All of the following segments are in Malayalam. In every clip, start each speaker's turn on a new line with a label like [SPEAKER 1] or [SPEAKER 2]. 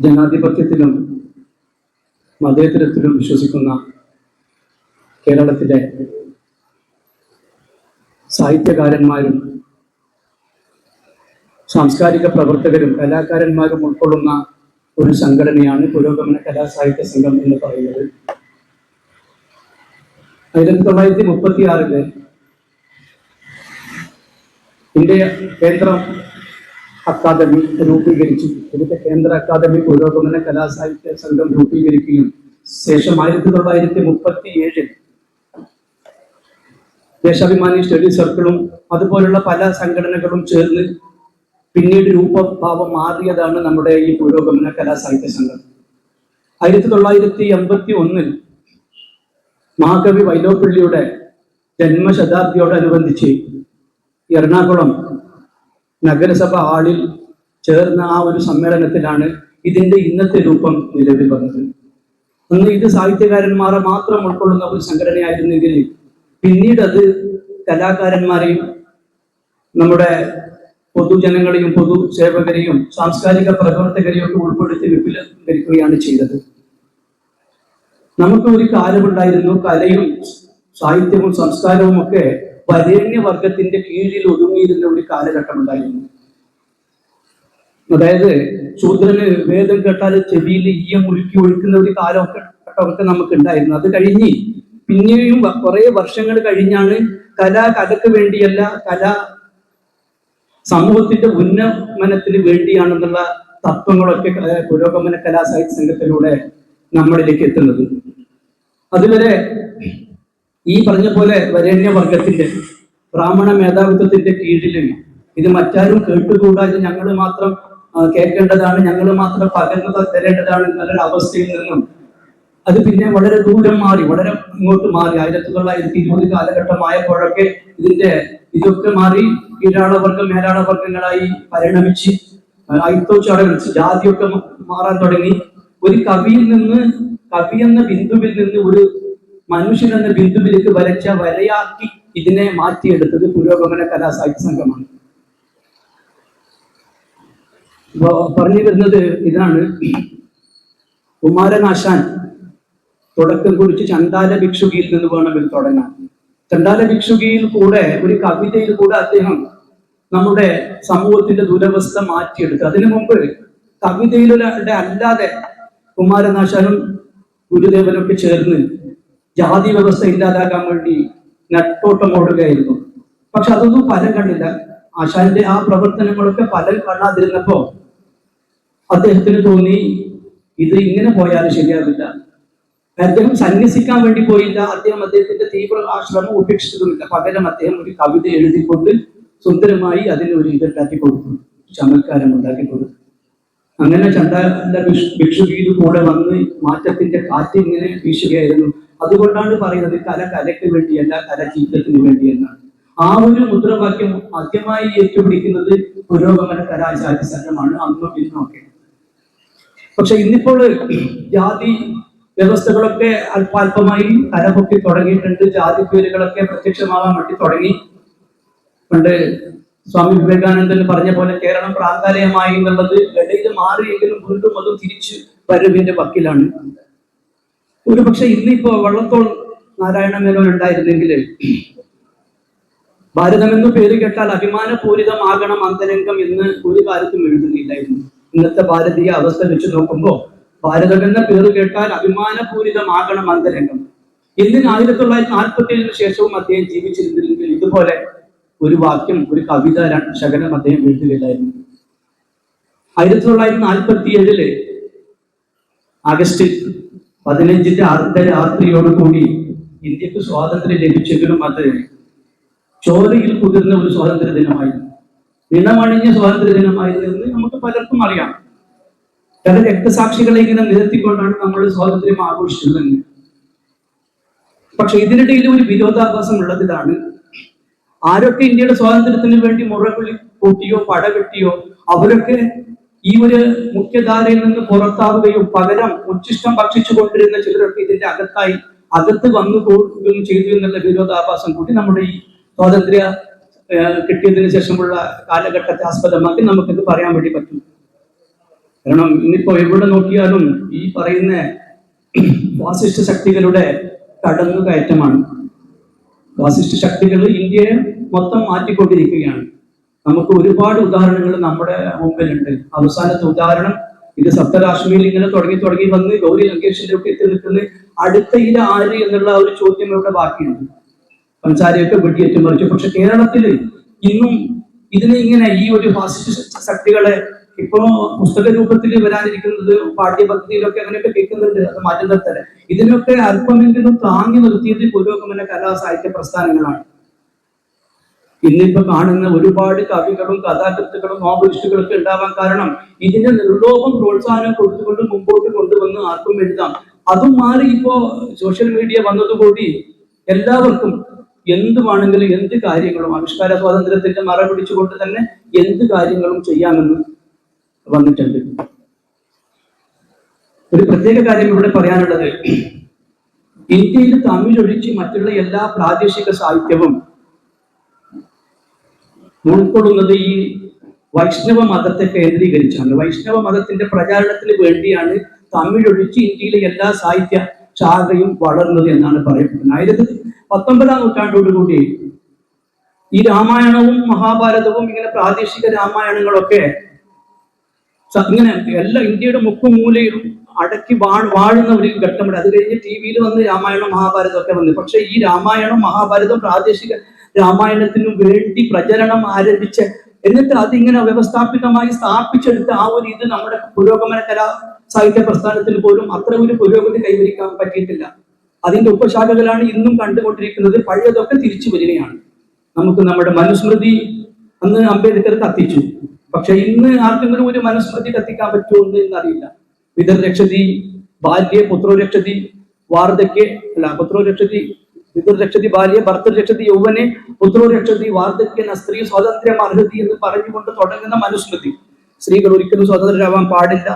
[SPEAKER 1] ജനാധിപത്യത്തിലും മതേതരത്തിലും വിശ്വസിക്കുന്ന കേരളത്തിലെ സാഹിത്യകാരന്മാരും സാംസ്കാരിക പ്രവർത്തകരും കലാകാരന്മാരും ഉൾക്കൊള്ളുന്ന ഒരു സംഘടനയാണ് പുരോഗമന കലാസാഹിത്യ സംഘം എന്ന് പറയുന്നത്. ആയിരത്തി തൊള്ളായിരത്തി മുപ്പത്തി ആറിൽ ഇന്ത്യ കേന്ദ്ര അക്കാദമി രൂപീകരിച്ചു. ഇതിന്റെ കേന്ദ്ര അക്കാദമി പുരോഗമന കലാസാഹിത്യ സംഘം രൂപീകരിക്കുകയും ശേഷം ആയിരത്തി തൊള്ളായിരത്തി മുപ്പത്തി ഏഴിൽ ദേശാഭിമാനി സ്റ്റഡി സർക്കിളും അതുപോലുള്ള പല സംഘടനകളും ചേർന്ന് പിന്നീട് രൂപഭാവം മാറിയതാണ് നമ്മുടെ ഈ പുരോഗമന കലാസാഹിത്യ സംഘം. ആയിരത്തി തൊള്ളായിരത്തി എൺപത്തി ഒന്നിൽ മഹാകവി വൈലോപ്പിള്ളിയുടെ ജന്മശതാബ്ദിയോടനുബന്ധിച്ച് എറണാകുളം നഗരസഭ ഹാളിൽ ചേർന്ന ആ ഒരു സമ്മേളനത്തിലാണ് ഇതിന്റെ ഇന്നത്തെ രൂപം നിലവിൽ വന്നത്. അന്ന് ഇത് സാഹിത്യകാരന്മാരെ മാത്രം ഉൾക്കൊള്ളുന്ന ഒരു സംഘടനയായിരുന്നെങ്കിൽ പിന്നീട് അത് കലാകാരന്മാരെയും നമ്മുടെ പൊതുജനങ്ങളെയും പൊതു സേവകരെയും സാംസ്കാരിക പ്രവർത്തകരെയും ഒക്കെ ഉൾപ്പെടുത്തി വിപുലീകരിക്കുകയാണ് ചെയ്തത്. നമുക്ക് ഒരു കാലമുണ്ടായിരുന്നു കലയും സാഹിത്യവും സംസ്കാരവും ഒക്കെ വരേണ്യവർഗത്തിന്റെ കീഴിൽ ഒതുങ്ങിയിരുന്ന ഒരു കാലഘട്ടം ഉണ്ടായിരുന്നു. അതായത് ശൂദ്രന് വേദം കേട്ടാൽ ചെവിയിൽ ഈയം മുഴുക്കി ഒഴിക്കുന്ന ഒരു കാലമൊക്കെ ഘട്ടമൊക്കെ നമുക്ക് ഉണ്ടായിരുന്നു അത് കഴിഞ്ഞ് പിന്നെയും കുറെ വർഷങ്ങൾ കഴിഞ്ഞാണ് കല കലക്ക് വേണ്ടിയല്ല കല സമൂഹത്തിന്റെ ഉന്നമനത്തിന് വേണ്ടിയാണെന്നുള്ള തത്വങ്ങളൊക്കെ പുരോഗമന കലാ സാഹിത്യ സംഘത്തിലൂടെ നമ്മളിലേക്ക് എത്തുന്നത്. അതുവരെ ഈ പറഞ്ഞ പോലെ വരേണ്യ വർഗത്തിന്റെ ബ്രാഹ്മണ മേധാവിത്വത്തിന്റെ കീഴിലും ഇത് മറ്റാരും കേട്ടുകൂടാതെ ഞങ്ങൾ മാത്രം കേൾക്കേണ്ടതാണ് ഞങ്ങൾ മാത്രം പകർന്നു തരേണ്ടതാണ് എന്നുള്ള അവസ്ഥയിൽ നിന്നും അത് പിന്നെ വളരെ ദൂരം മാറി വളരെ ഇങ്ങോട്ട് മാറി. ആയിരത്തി തൊള്ളായിരത്തി ഇരുപത് കാലഘട്ടമായപ്പോഴൊക്കെ ഇതിന്റെ ഇതൊക്കെ മാറി കീഴാളവർഗം മേലാളവർഗങ്ങളായി പരിണമിച്ച് അയിത്തോച്ചാടുകൾ ജാതിയൊക്കെ മാറാൻ തുടങ്ങി. ഒരു കവിയിൽ നിന്ന് കവി എന്ന ബിന്ദുവിൽ നിന്ന് ഒരു മനുഷ്യൻ എന്ന ബിന്ദുവിലേക്ക് വരച്ച വരയാക്കി ഇതിനെ മാറ്റിയെടുത്തത് പുരോഗമന കലാ സാഹിത്യ സംഘമാണ്. പറഞ്ഞു വരുന്നത് ഇതാണ്. കുമാരനാശാൻ തുടക്കം കുറിച്ച് ചണ്ടാല ഭിക്ഷുകിയിൽ നിന്ന് വേണം ഇത് തുടങ്ങാൻ ചണ്ടാല ഭിക്ഷുകിയിൽ കൂടെ ഒരു കവിതയിൽ കൂടെ അദ്ദേഹം നമ്മുടെ സമൂഹത്തിന്റെ ദുരവസ്ഥ മാറ്റിയെടുത്തു. അതിനു മുമ്പ് കവിതയിലൂടെ അല്ലാതെ കുമാരനാശാനും ഗുരുദേവനൊക്കെ ചേർന്ന് ജാതി വ്യവസ്ഥ ഇല്ലാതാക്കാൻ വേണ്ടി നെട്ടോട്ടമോടുകയായിരുന്നു പക്ഷെ അതൊന്നും ഫലം കണ്ടില്ല. ആശാന്റെ ആ പ്രവർത്തനങ്ങളൊക്കെ ഫലം കാണാതിരുന്നപ്പോ അദ്ദേഹത്തിന് തോന്നി ഇത് ഇങ്ങനെ പോയാൽ ശരിയാവില്ല. അദ്ദേഹം സന്യസിക്കാൻ വേണ്ടി പോയില്ല. അദ്ദേഹം അദ്ദേഹത്തിന്റെ തീവ്ര ആ ശ്രമം ഉപേക്ഷിച്ചതുമില്ല. പകരം അദ്ദേഹം ഒരു കവിത എഴുതിക്കൊണ്ട് സുന്ദരമായി അതിന് ഒരു ഇതുണ്ടാക്കി കൊടുത്തു. ചമൽക്കാരം ഉണ്ടാക്കി കൊടുത്തു. അങ്ങനെ ചണ്ടാല ഭിക്ഷു വീട് കൂടെ വന്ന് മാറ്റത്തിന്റെ കാറ്റ് ഇങ്ങനെ വീശുകയായിരുന്നു. അതുകൊണ്ടാണ് പറയുന്നത് കല കലയ്ക്ക് വേണ്ടിയല്ല കല ജീവിതത്തിന് വേണ്ടിയെന്നാണ്. ആ ഒരു മുദ്രാവാക്യം ആദ്യമായി ഏറ്റുപിടിക്കുന്നത് പുരോഗമന കലാചാര്യ സംഘമാണ് അന്നും ഇന്നും ഒക്കെ പക്ഷെ ഇന്നിപ്പോൾ ജാതി വ്യവസ്ഥകളൊക്കെ അല്പാൽപമായി തലപൊക്കി തുടങ്ങിയിട്ടുണ്ട്. ജാതി പേരുകളൊക്കെ പ്രത്യക്ഷമാവാൻ വേണ്ടി തുടങ്ങി. പണ്ട് സ്വാമി വിവേകാനന്ദൻ പറഞ്ഞ പോലെ കേരളം പ്രാന്താലയമായി എന്നുള്ളത് ഇടയിൽ മാറിയെങ്കിലും വീണ്ടും അത് തിരിച്ചു വരവിന്റെ വക്കിലാണ്. ഒരു പക്ഷെ ഇന്നിപ്പോ വള്ളത്തോൾ നാരായണ മേനോൻ ഉണ്ടായിരുന്നെങ്കിൽ ഭാരതമെന്ന് പേര് കേട്ടാൽ അഭിമാനപൂരിതമാകണം അന്തരംഗം എന്ന് ഒരു കാലത്തും എഴുതുന്നില്ലായിരുന്നു ഇന്നത്തെ ഭാരതീയ അവസ്ഥ വെച്ച് നോക്കുമ്പോൾ ഭാരതമെന്ന പേര് കേട്ടാൽ അഭിമാനപൂരിതമാകണം അന്തരംഗം. എന്തിന് ആയിരത്തി തൊള്ളായിരത്തി നാൽപ്പത്തി ഏഴിന് ശേഷവും അദ്ദേഹം ജീവിച്ചിരുന്നില്ലെങ്കിൽ ഇതുപോലെ ഒരു വാക്യം ഒരു കവിത ശകനം അദ്ദേഹം എഴുതുകയില്ലായിരുന്നു. ആയിരത്തി തൊള്ളായിരത്തി നാൽപ്പത്തി ഏഴിൽ ആഗസ്റ്റ് പതിനഞ്ചിന്റെ അർദ്ധരാത്രിയോടുകൂടി ഇന്ത്യയ്ക്ക് സ്വാതന്ത്ര്യം ലഭിച്ചെങ്കിലും അത് ചോരയിൽ കുതിർന്ന ഒരു സ്വാതന്ത്ര്യ ദിനമായിരുന്നു. നിണമണിഞ്ഞ സ്വാതന്ത്ര്യ ദിനമായിരുന്നു എന്ന് നമുക്ക് പലർക്കും അറിയാം. പല രക്തസാക്ഷികളെ ഇങ്ങനെ നിരത്തിക്കൊണ്ടാണ് നമ്മൾ സ്വാതന്ത്ര്യം ആഘോഷിച്ചതെന്ന്. പക്ഷെ ഇതിനിടയിൽ ഒരു വിരോധാഭാസം ഉള്ളതിലാണ്. ആരൊക്കെ ഇന്ത്യയുടെ സ്വാതന്ത്ര്യത്തിന് വേണ്ടി മുറവിളി കൂട്ടിയോ പടവെട്ടിയോ അവരൊക്കെ ഈ ഒരു മുഖ്യധാരയിൽ നിന്ന് പുറത്താവുകയും പകരം ഉച്ചിഷ്ടം ഭക്ഷിച്ചു കൊണ്ടിരുന്ന ചിലരൊക്കെ ഇതിന്റെ അകത്തായി അകത്ത് വന്നു പോകുകയും ചെയ്തു എന്നുള്ള വിരോധാഭാസം കൂടി നമ്മുടെ ഈ സ്വാതന്ത്ര്യ കിട്ടിയതിനു ശേഷമുള്ള കാലഘട്ടത്തെ ആസ്പദമാക്കി നമുക്കിത് പറയാൻ വേണ്ടി പറ്റും. കാരണം ഇന്നിപ്പോ എവിടെ നോക്കിയാലും ഈ പറയുന്ന ഫാസിസ്റ്റ് ശക്തികളുടെ കടന്നുകയറ്റമാണ്. ഫാസിസ്റ്റ് ശക്തികൾ ഇന്ത്യയെ മൊത്തം മാറ്റിക്കൊണ്ടിരിക്കുകയാണ്. നമുക്ക് ഒരുപാട് ഉദാഹരണങ്ങൾ നമ്മുടെ മുമ്പിലുണ്ട്. അവസാനത്തെ ഉദാഹരണം ഇത് സപ്തരാഷ്ട്രമിയിൽ ഇങ്ങനെ തുടങ്ങി തുടങ്ങി വന്ന് ഗൗരി ലങ്കേഷിന്റെ ഒക്കെ എത്തി നിൽക്കുന്നത് അടുത്ത ഇല ആര് എന്നുള്ള ഒരു ചോദ്യം ഇവിടെ ബാക്കിയുണ്ട്. പഞ്ചാരിയൊക്കെ വെടിയേറ്റ് മറിച്ചു. പക്ഷെ കേരളത്തിൽ ഇന്നും ഇതിനെ ഇങ്ങനെ ഈ ഒരു ഫാസിസ്റ്റ് ശക്തികളെ ഇപ്പോ പുസ്തക രൂപത്തിൽ വരാനിരിക്കുന്നത് പാഠ്യപദ്ധതിയിലൊക്കെ അങ്ങനെയൊക്കെ കേൾക്കുന്നുണ്ട്. അത് മാറ്റി നിർത്തൽ ഇതിനൊക്കെ അല്പമെങ്കിലും താങ്ങി നിർത്തിയത് പുരോഗമന കലാ സാഹിത്യ പ്രസ്ഥാനങ്ങളാണ്. ഇന്നിപ്പോ കാണുന്ന ഒരുപാട് കവികളും കഥാകൃത്തുക്കളും നോവലിസ്റ്റുകളൊക്കെ ഉണ്ടാവാൻ കാരണം ഇതിന്റെ നിർലോഭം പ്രോത്സാഹനം കൊടുത്തുകൊണ്ട് മുമ്പോട്ട് കൊണ്ടുവന്ന് ആർക്കും എഴുതാം. അതും മാറി ഇപ്പോ സോഷ്യൽ മീഡിയ വന്നതുകൂടി എല്ലാവർക്കും എന്ത് വേണമെങ്കിലും എന്ത് കാര്യങ്ങളും ആവിഷ്കാര സ്വാതന്ത്ര്യത്തിന്റെ മറ പിടിച്ചുകൊണ്ട് തന്നെ എന്ത് കാര്യങ്ങളും ചെയ്യാമെന്ന് വന്നിട്ടുണ്ട്. ഒരു പ്രത്യേക കാര്യം ഇവിടെ പറയാനുള്ളത്. ഇന്ത്യയിൽ തമിഴൊഴിച്ച് മറ്റുള്ള എല്ലാ പ്രാദേശിക സാഹിത്യവും ഉൾക്കൊള്ളുന്നത് ഈ വൈഷ്ണവ മതത്തെ കേന്ദ്രീകരിച്ചാണ്. വൈഷ്ണവ മതത്തിന്റെ പ്രചാരണത്തിന് വേണ്ടിയാണ് തമിഴ് ഒഴിച്ച് ഇന്ത്യയിലെ എല്ലാ സാഹിത്യ ശാഖയും വളർന്നത് എന്നാണ് പറയപ്പെടുന്നത്. ആയിരത്തി പത്തൊമ്പതാം നൂറ്റാണ്ടോടുകൂടി ഈ രാമായണവും മഹാഭാരതവും ഇങ്ങനെ പ്രാദേശിക രാമായണങ്ങളൊക്കെ ഇങ്ങനെ എല്ലാ ഇന്ത്യയുടെ മുക്കും മൂലയിലും അടക്കി വാ വാഴുന്ന ഒരു ഘട്ടമുണ്ട്. അത് കഴിഞ്ഞ് ടി വിയിൽ വന്ന് രാമായണം മഹാഭാരതം ഒക്കെ വന്നു. പക്ഷെ ഈ രാമായണം മഹാഭാരതം പ്രാദേശിക രാമായണത്തിനു വേണ്ടി പ്രചരണം ആരംഭിച്ച് എന്നിട്ട് അതിങ്ങനെ വ്യവസ്ഥാപിതമായി സ്ഥാപിച്ചെടുത്ത ആ ഒരു ഇത് നമ്മുടെ പുരോഗമന കലാ സാഹിത്യ പ്രസ്ഥാനത്തിൽ പോലും അത്ര ഒരു പുരോഗതി കൈവരിക്കാൻ പറ്റിയിട്ടില്ല. അതിന്റെ ഉപശാഖകളാണ് ഇന്നും കണ്ടുകൊണ്ടിരിക്കുന്നത്. പഴയതൊക്കെ തിരിച്ചു വരികയാണ്. നമുക്ക് നമ്മുടെ മനുസ്മൃതി അന്ന് അംബേദ്കർ കത്തിച്ചു. പക്ഷെ ഇന്ന് ആർക്കെങ്കിലും ഒരു മനുസ്മൃതി കത്തിക്കാൻ പറ്റുമോ എന്ന് എന്നറിയില്ല. പിതൃരക്ഷതി ബാല്യ പുത്രോരക്ഷതി വാർദ്ധക്യ അല്ല പുത്രോരക്ഷതി പിതൃരക്ഷതി ബാല്യ ഭർത്തൃരക്ഷതി യൗവനെ പുത്രരക്ഷതി വാർദ്ധക്യന സ്ത്രീ സ്വാതന്ത്ര്യം അർഹതി എന്ന് പറഞ്ഞുകൊണ്ട് തുടങ്ങുന്ന മനുസ്മൃതി. സ്ത്രീകൾ ഒരിക്കലും സ്വതന്ത്രരാവാൻ പാടില്ല.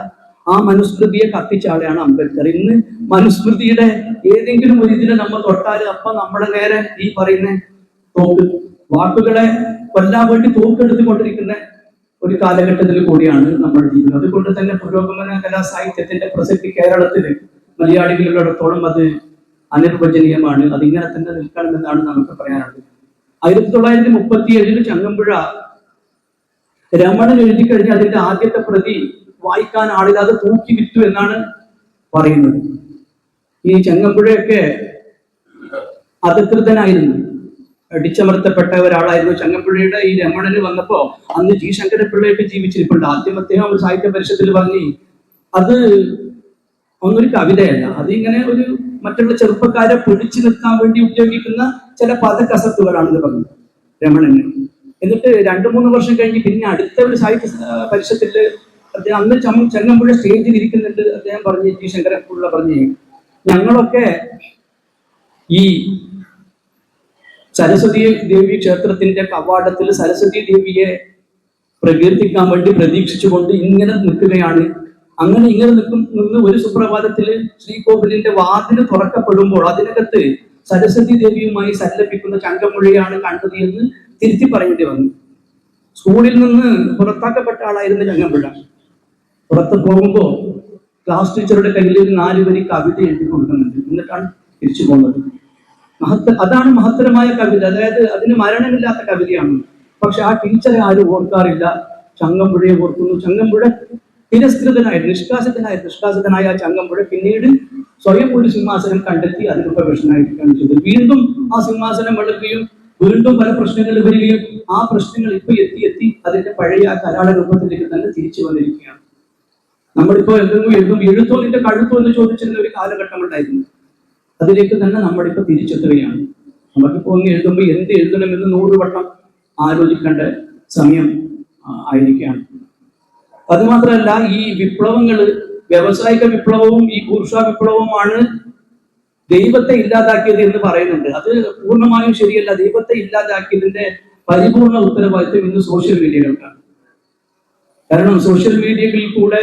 [SPEAKER 1] ആ മനുസ്മൃതിയെ കത്തിച്ച ആളെയാണ് അംബേദ്കർ. ഇന്ന് മനുസ്മൃതിയുടെ ഏതെങ്കിലും ഒരു ഇതിനെ നമ്മൾ തൊട്ടാൽ അപ്പൊ നമ്മുടെ നേരെ ഈ പറയുന്ന തോക്ക് വാക്കുകളെ കൊല്ലാൻ വേണ്ടി തോക്കെടുത്തുകൊണ്ടിരിക്കുന്ന ഒരു കാലഘട്ടത്തിൽ കൂടിയാണ് നമ്മൾ ജീവിതം. അതുകൊണ്ട് തന്നെ പുരോഗമന കലാ സാഹിത്യത്തിന്റെ പ്രസക്തി കേരളത്തിൽ മലയാളികളിടത്തോളം അത് അനിർവചനീയമാണ് അതിങ്ങനെ തന്നെ നിൽക്കണമെന്നാണ് നമുക്ക് പറയാനുള്ളത്. ആയിരത്തി തൊള്ളായിരത്തി മുപ്പത്തി ഏഴിൽ ചങ്ങമ്പുഴ രമണൻ എഴുതി കഴിഞ്ഞ അതിന്റെ ആദ്യത്തെ പ്രതി വായിക്കാൻ ആളില്ലാതെ തൂക്കി വിറ്റു എന്നാണ് പറയുന്നത്. ഈ ചങ്ങമ്പുഴയൊക്കെ അധികൃതനായിരുന്നു. അടിച്ചമർത്തപ്പെട്ട ഒരാളായിരുന്നു ചങ്ങമ്പുഴയുടെ ഈ രമണന് വന്നപ്പോ അന്ന് ജി. ശങ്കരപിള്ളയൊക്കെ ജീവിച്ചിരിപ്പുണ്ട്. ആദ്യം അദ്ദേഹം ഒരു സാഹിത്യ പരിഷത്തിൽ പറഞ്ഞു അത് ഒന്നൊരു കവിതയല്ല. അതിങ്ങനെ ഒരു മറ്റുള്ള ചെറുപ്പക്കാരെ പിടിച്ചു നിർത്താൻ വേണ്ടി ഉപയോഗിക്കുന്ന ചില പദകസത്തുകളാണെന്ന് പറഞ്ഞു രമണന്. എന്നിട്ട് രണ്ടു മൂന്ന് വർഷം കഴിഞ്ഞ് പിന്നെ അടുത്ത ഒരു സാഹിത്യ പരിഷത്തിൽ അദ്ദേഹം അന്ന് ചമ്മ- ചെങ്ങമ്പുഴ സ്റ്റേജിൽ ഇരിക്കുന്നുണ്ട് അദ്ദേഹം പറഞ്ഞു ജി ശങ്കരപിള്ള പറഞ്ഞു ഞങ്ങളൊക്കെ ഈ സരസ്വതി ദേവി ക്ഷേത്രത്തിന്റെ കവാടത്തിൽ സരസ്വതി ദേവിയെ പ്രകീർത്തിക്കാൻ വേണ്ടി പ്രതീക്ഷിച്ചുകൊണ്ട് ഇങ്ങനെ നിൽക്കുകയാണ്. അങ്ങനെ ഇങ്ങനെ നിൽക്കും നിന്ന് ഒരു സുപ്രഭാതത്തിൽ ശ്രീകോവിലിന്റെ വാതിൽ തുറക്കപ്പെടുമ്പോൾ അതിനകത്ത് സരസ്വതി ദേവിയുമായി സല്ലപിക്കുന്ന ചങ്കമൊഴിയാണ് കണ്ടത് എന്ന് തിരുത്തി പറയേണ്ടി വന്നു. സ്കൂളിൽ നിന്ന് പുറത്താക്കപ്പെട്ട ആളായിരുന്നു ചങ്ങമ്പുഴ. പുറത്ത് പോകുമ്പോ ക്ലാസ് ടീച്ചറുടെ കയ്യിൽ ഒരു നാല് വരി കവിത എഴുതി കൊടുക്കുന്നുണ്ട്. എന്നിട്ടാണ് തിരിച്ചു പോകുന്നത്. മഹത്ത അതാണ് മഹത്തരമായ കവിത. അതായത് അതിന് മരണമില്ലാത്ത കവിതയാണ്. പക്ഷെ ആ ടീച്ചറെ ആരും ഓർക്കാറില്ല. ചങ്ങമ്പുഴയെ ഓർക്കുന്നു. ചങ്ങമ്പുഴ തിരസ്കൃതനായ നിഷ്കാസിതനായ നിഷ്കാസിതനായ ആ ചങ്ങമ്പുഴ പിന്നീട് സ്വയം ഒരു സിംഹാസനം കണ്ടെത്തി അതിന് പ്രവേശനായിരിക്കുകയാണ് ചെയ്തത്. വീണ്ടും ആ സിംഹാസനം വളരുകയും വീണ്ടും പല പ്രശ്നങ്ങൾ വരികയും ആ പ്രശ്നങ്ങൾ ഇപ്പൊ എത്തി എത്തി അതിന്റെ പഴയ ആ കലാട രൂപത്തിലേക്ക് തന്നെ തിരിച്ചു വന്നിരിക്കുകയാണ്. നമ്മളിപ്പോ എന്തെങ്കിലും എഴുതും എഴുത്തോ നിന്റെ കഴുത്തോ എന്ന് ചോദിച്ചിരുന്ന ഒരു കാലഘട്ടം ഉണ്ടായിരുന്നു. അതിലേക്ക് തന്നെ നമ്മളിപ്പോ തിരിച്ചെത്തുകയാണ്. നമുക്കിപ്പോ ഒന്ന് എഴുതുമ്പോൾ എന്ത് എഴുതണമെന്ന് നൂറ് വട്ടം ആലോചിക്കേണ്ട സമയം ആയിരിക്കുകയാണ്. അത് മാത്രമല്ല ഈ വിപ്ലവങ്ങൾ വ്യവസായിക വിപ്ലവവും ഈ പുരുഷ വിപ്ലവവുമാണ് ദൈവത്തെ ഇല്ലാതാക്കിയത് എന്ന് പറയുന്നുണ്ട്. അത് പൂർണമായും ശരിയല്ല. ദൈവത്തെ ഇല്ലാതാക്കിയതിന്റെ പരിപൂർണ ഉത്തരവാദിത്വം ഇന്ന് സോഷ്യൽ മീഡിയകൾക്കാണ് കാരണം സോഷ്യൽ മീഡിയകളിൽ കൂടെ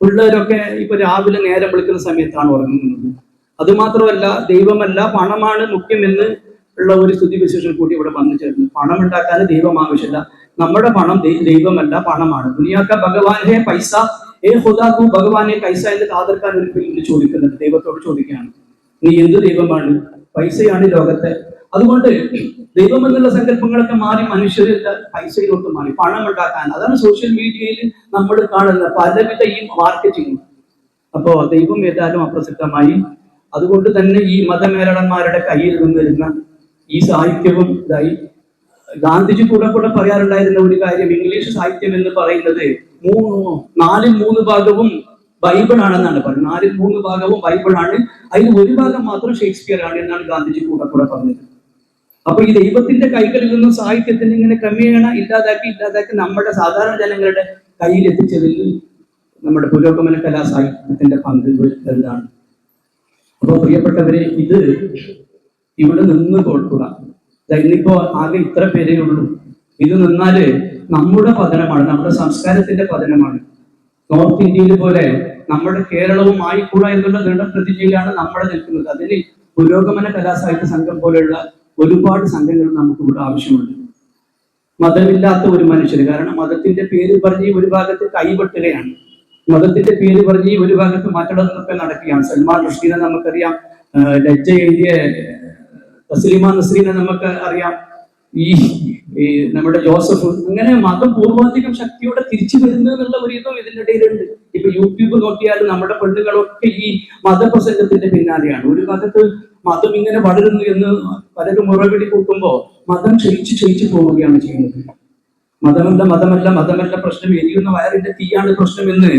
[SPEAKER 1] പിള്ളേരൊക്കെ ഇപ്പൊ രാവിലെ നേരം വിളിക്കുന്ന സമയത്താണ് ഉറങ്ങുന്നത്. അതുമാത്രമല്ല ദൈവമല്ല പണമാണ് മുഖ്യമെന്ന് ഉള്ള ഒരു സ്ഥിതി വിശേഷം കൂടി ഇവിടെ വന്നു ചേർന്നു. പണം ഉണ്ടാക്കാൻ ദൈവം ആവശ്യമില്ല. നമ്മുടെ പണം ദൈവമല്ല പണമാണ്. ദുനിയാക്ക ഭഗവാൻ പൈസ ഏ ഹുദാക്കു ഭഗവാനെ പൈസ എന്ന് കാതിർക്കാൻ ഒരു ഫിലിമിൽ ചോദിക്കുന്നുണ്ട് ദൈവത്തോട് ചോദിക്കുകയാണ്. നീ എന്ത് ദൈവമാണ്? പൈസയാണ് ലോകത്തെ. അതുകൊണ്ട് ദൈവം എന്നുള്ള സങ്കല്പങ്ങളൊക്കെ മാറി മനുഷ്യർ പൈസയിലോട്ട് മാറി പണം ഉണ്ടാക്കാൻ അതാണ് സോഷ്യൽ മീഡിയയിൽ നമ്മൾ കാണുന്ന പലവിധ ഈ മാർക്കറ്റിംഗ് അപ്പോ ദൈവം ഏതായാലും അപ്രസക്തമായി അതുകൊണ്ട് തന്നെ ഈ മതമേലടന്മാരുടെ കയ്യിൽ നിന്ന് വരുന്ന ഈ സാഹിത്യവും ഇതായി ഗാന്ധിജി കൂടെ കൂടെ പറയാറുണ്ടായിരുന്ന ഒരു കാര്യം ഇംഗ്ലീഷ് സാഹിത്യം എന്ന് പറയുന്നത് മൂന്ന് നാലിൽ മൂന്ന് ഭാഗവും ബൈബിൾ ആണെന്നാണ് പറഞ്ഞത്. നാലിൽ മൂന്ന് ഭാഗവും ബൈബിൾ ആണ്. അതിൽ ഒരു ഭാഗം മാത്രം ഷേക്സ്പിയർ ആണ് എന്നാണ് ഗാന്ധിജി കൂടെ കൂടെ പറഞ്ഞത്. അപ്പൊ ഈ ദൈവത്തിന്റെ കൈകളിൽ നിന്നും സാഹിത്യത്തിന് ഇങ്ങനെ ക്രമേണ ഇല്ലാതാക്കി ഇല്ലാതാക്കി നമ്മുടെ സാധാരണ ജനങ്ങളുടെ കയ്യിൽ എത്തിച്ചതിൽ നമ്മുടെ പുരോഗമന കലാ സാഹിത്യത്തിന്റെ പങ്ക് എന്താണ്? അപ്പൊ പ്രിയപ്പെട്ടവരെ ഇത് ഇവിടെ നിന്ന് കൊടുക്കുക ഇന്നിപ്പോ ആകെ ഇത്ര പേരേ ഉള്ളൂ. ഇത് നിന്നാൽ നമ്മുടെ പതനമാണ് നമ്മുടെ സംസ്കാരത്തിന്റെ പതനമാണ്. നോർത്ത് ഇന്ത്യയിൽ പോലെ നമ്മുടെ കേരളവും ആയിക്കൂടാ എന്നുള്ള ദൃഢപ്രതിജ്ഞയിലാണ് നമ്മുടെ നിൽക്കുന്നത്. അതിന് പുരോഗമന കലാസാഹിത്യ സംഘം പോലെയുള്ള ഒരുപാട് സംഘങ്ങൾ നമുക്ക് ഇവിടെ ആവശ്യമുണ്ട്. മതമില്ലാത്ത ഒരു മനുഷ്യർ കാരണം മതത്തിന്റെ പേര് പറഞ്ഞ് ഒരു ഭാഗത്ത് കൈവെട്ടുകയാണ് മതത്തിന്റെ പേര് പറഞ്ഞ് ഒരു ഭാഗത്ത് മറ്റടന്നൊക്കെ നടക്കുകയാണ്. സൽമാൻ റുഷ്ദീനെ നമുക്കറിയാം ലജ്ജ എഴുതിയ തസ്ലിമ നസ്രീനെ നമുക്ക് അറിയാം. ഈ ഈ നമ്മുടെ ജോസഫ് അങ്ങനെ മതം പൂർവാധികം ശക്തിയോടെ തിരിച്ചു വരുന്നു എന്നുള്ള ഒരു ഇതും ഇതിന്റെ ഇടയിലുണ്ട്. ഇപ്പൊ യൂട്യൂബ് നോക്കിയാൽ നമ്മുടെ പെണ്ണുകളൊക്കെ ഈ മതപ്രസംഗത്തിന്റെ പിന്നാലെയാണ്. ഒരു കാലത്ത് മതം ഇങ്ങനെ വളരുന്നു എന്ന് പലരും മുറവിടി കൂട്ടുമ്പോൾ മതം ക്ഷയിച്ചു ക്ഷയിച്ചു പോവുകയാണ് ചെയ്യുന്നത്. മതമല്ല മതമല്ല മതമല്ല പ്രശ്നം. എരിയുന്ന വയറിന്റെ തീയാണ് പ്രശ്നം എന്ന്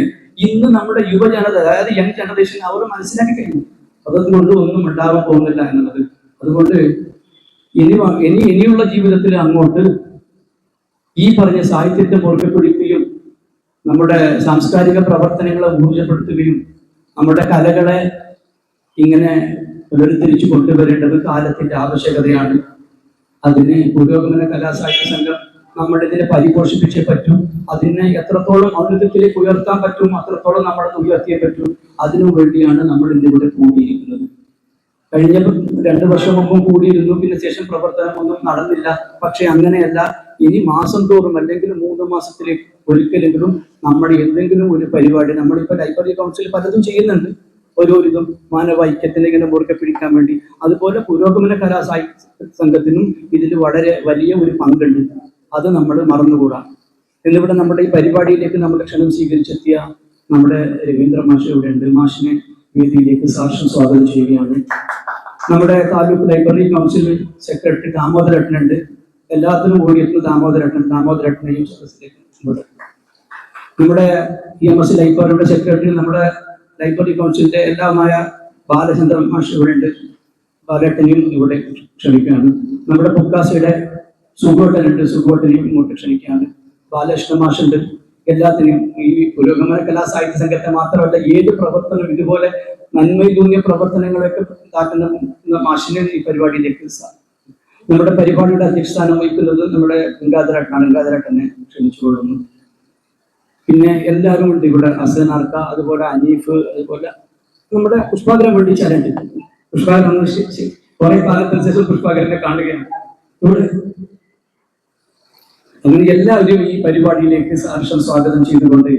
[SPEAKER 1] ഇന്ന് നമ്മുടെ യുവജനത അതായത് യങ് ജനറേഷൻ അവർ മനസ്സിലാക്കി കഴിഞ്ഞു. അതുകൊണ്ട് ഒന്നും ഉണ്ടാവാൻ പോകുന്നില്ല എന്നുള്ളത് അതുകൊണ്ട് ഇനി ഇനി ഇനിയുള്ള ജീവിതത്തിൽ അങ്ങോട്ട് ഈ പറഞ്ഞ സാഹിത്യത്തെ മുറുകെ പിടിക്കുകയും നമ്മുടെ സാംസ്കാരിക പ്രവർത്തനങ്ങളെ ഊർജപ്പെടുത്തുകയും നമ്മുടെ കലകളെ ഇങ്ങനെ പുനരുദ്ധരിച്ചു കൊണ്ടുവരേണ്ടത് കാലത്തിന്റെ ആവശ്യകതയാണ്. അതിന് പുരോഗമന കലാസാഹിത്യ സംഘം നമ്മുടെ ഇതിനെ പരിപോഷിപ്പിച്ചേ പറ്റൂ. അതിനെ എത്രത്തോളം ഔന്നത്യത്തിലേക്ക് ഉയർത്താൻ പറ്റും അത്രത്തോളം നമ്മളത് ഉയർത്തിയേ പറ്റൂ. അതിനു വേണ്ടിയാണ് നമ്മൾ ഇന്നിവിടെ കൂടിയിരിക്കുന്നത്. കഴിഞ്ഞ രണ്ട് വർഷം മുമ്പും കൂടിയിരുന്നു. പിന്നെ ശേഷം പ്രവർത്തനമൊന്നും നടന്നില്ല. പക്ഷെ അങ്ങനെയല്ല. ഇനി മാസം തോറും അല്ലെങ്കിൽ മൂന്ന് മാസത്തിൽ ഒരിക്കലെങ്കിലും നമ്മുടെ എന്തെങ്കിലും ഒരു പരിപാടി നമ്മളിപ്പോ ലൈബ്രറി കൗൺസിൽ പലതും ചെയ്യുന്നുണ്ട്. ഓരോരിതും മാനവ ഐക്യത്തിനെ ഇങ്ങനെ മുറുകെ പിടിക്കാൻ വേണ്ടി. അതുപോലെ പുരോഗമന കലാ സാഹിത്യ സംഘത്തിനും ഇതിൽ വളരെ വലിയ ഒരു പങ്കുണ്ട്. അത് നമ്മൾ മറന്നുകൂടാ. എന്നിവിടെ നമ്മുടെ ഈ പരിപാടിയിലേക്ക് നമ്മുടെ ക്ഷണം സ്വീകരിച്ചെത്തിയ നമ്മുടെ രവീന്ദ്ര മാഷ് ഇവിടെ ഉണ്ട് മാഷിനെ വേദിയിലേക്ക് സാക്ഷ്യം സ്വാഗതം ചെയ്യുകയാണ്. നമ്മുടെ താലൂക്ക് ലൈബ്രറി കൗൺസിൽ സെക്രട്ടറി ദാമോദരട്ടനുണ്ട് എല്ലാത്തിനും ഓടിയെത്തുന്ന ദാമോദരട്ടൻ ദാമോദരട്ടനെയും. നമ്മുടെ ഇ എം എസ് ലൈബ്രറിയുടെ സെക്രട്ടറി നമ്മുടെ ലൈബ്രറി കൗൺസിലിന്റെ എല്ലാമായ ബാലചന്ദ്രൻ മാഷ് ഇവിടെ ഉണ്ട് ബാലേട്ടനെയും ഇവിടെ ക്ഷണിക്കുകയാണ്. നമ്മുടെ പുക്കാസയുടെ സുഗോട്ടനുണ്ട്. സുഗോട്ടനെയും ഇങ്ങോട്ട് ക്ഷണിക്കുകയാണ്. ബാലകൃഷ്ണ മാഷുണ്ട്. എല്ലാത്തിനെയും ഈ പുരോഗമന കലാ സാഹിത്യ സംഘത്തെ മാത്രമല്ല ഏത് പ്രവർത്തനം ഇതുപോലെ നന്മയിലൂന്നിയ പ്രവർത്തനങ്ങളൊക്കെ ഉണ്ടാക്കുന്ന മാഷിനെ ഈ പരിപാടിയിലേക്ക് നമ്മുടെ പരിപാടിയുടെ അധ്യക്ഷസ്ഥാനം വഹിക്കുന്നത് നമ്മുടെ ഗംഗാധരട്ടനാണ് ഗംഗാധരട്ടനെ ക്ഷണിച്ചുകൊള്ളുന്നു പിന്നെ എല്ലാവരും ഉണ്ട് ഇവിടെ. അസനാർക്ക അതുപോലെ അനീഫ് അതുപോലെ നമ്മുടെ പുഷ്പാകരം വേണ്ടി ചലഞ്ച് പുഷ്പാകരം കുറെ കാലത്തിന് ശേഷം പുഷ്പാകരനെ കാണുകയാണ്. അങ്ങനെ എല്ലാവരും ഈ പരിപാടിയിലേക്ക് സാർഷം സ്വാഗതം ചെയ്തുകൊണ്ട്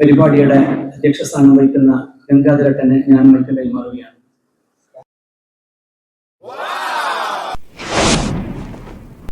[SPEAKER 1] പരിപാടിയുടെ അധ്യക്ഷസ്ഥാനം വഹിക്കുന്ന ഗംഗാധരട്ടനെ ഞാൻ മറ്റു കൈമാറുകയാണ്